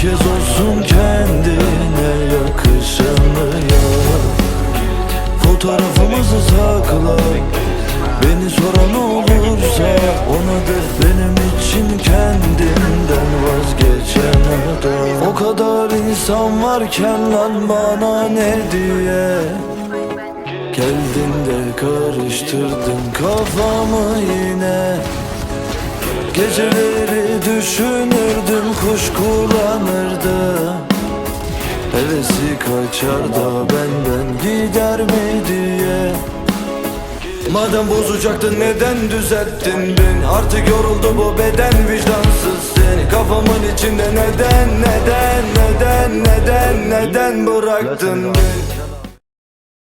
bir kez olsun kendine yakışanı yap Fotoğrafımızı sakla. Beni soran olursa Ona de. Benim için kendinden vazgeçen adam O kadar insan varken lan bana ne diye? Geldin de karıştırdın kafamı yine. Geceleri düşünürdüm kuş kullanırdı Hevesi kaçar da benden gider mi diye. Madem bozacaktın neden düzelttin beni? Artık yoruldu bu beden vicdansız seni. Kafamın içinde neden neden neden neden neden bıraktın beni